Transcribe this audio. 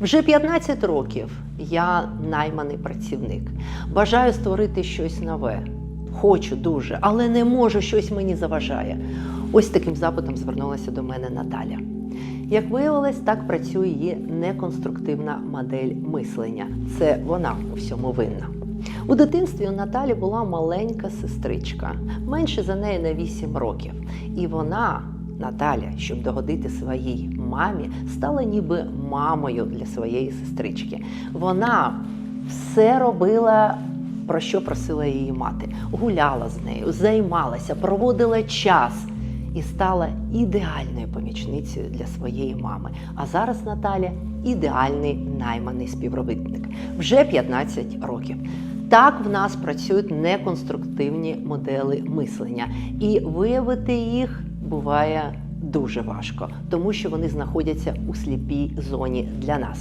Вже 15 років я найманий працівник. Бажаю створити щось нове. Хочу дуже, але не можу, щось мені заважає. Ось таким запитом звернулася до мене Наталя. Як виявилось, так працює її неконструктивна модель мислення. Це вона у всьому винна. У дитинстві у Наталі була маленька сестричка, менше за неї на 8 років. І вона, Наталя, щоб догодити своїй мамі, стала ніби мамою для своєї сестрички. Вона все робила, про що просила її мати. Гуляла з нею, займалася, проводила час і стала ідеальною помічницею для своєї мами. А зараз Наталя ідеальний найманий співробітник вже 15 років. Так в нас працюють неконструктивні модели мислення, і виявити їх буває дуже важко, тому що вони знаходяться у сліпій зоні для нас.